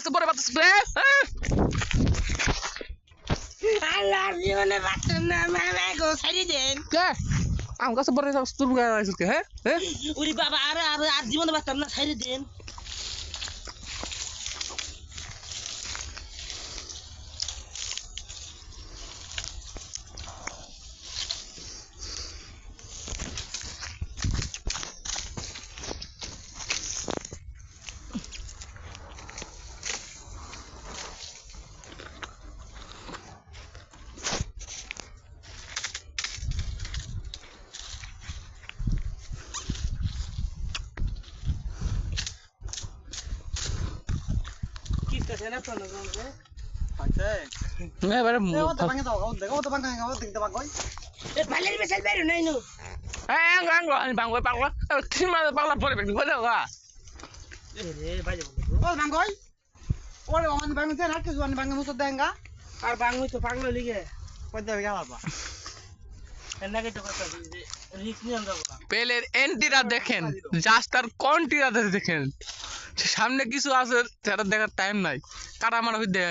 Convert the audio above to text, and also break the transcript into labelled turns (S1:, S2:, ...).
S1: গাছে পরে বাতাস
S2: আল্লাহ জীবনে বাঁচতেন না মামা গো ছাড়ি দেন।
S1: কে? আম গাছে পরে তোর হ্যাঁ হ্যাঁ।
S2: উরি বাবা আর আর আর জীবনে বাঁচতাম না ছাড়ি দেন। কি করছে না তো না
S1: এবারে
S2: এ ভালের বেসাল বেরো নাই নো
S1: হ্যাঁ গাঙ্গ আমি বাংলা পাগলা কি মানে পাগলা পরে বেটি বলে গা
S2: এ রে বাজে বলো আর বাংলা তো পাগল লিগে
S1: পেলের এন্টিরা দেখেন জাস্ট তার কন্টিরা দেখেন সামনে কিছু আছে সেটা দেখার টাইম নাই। কাটা মারা হইতে।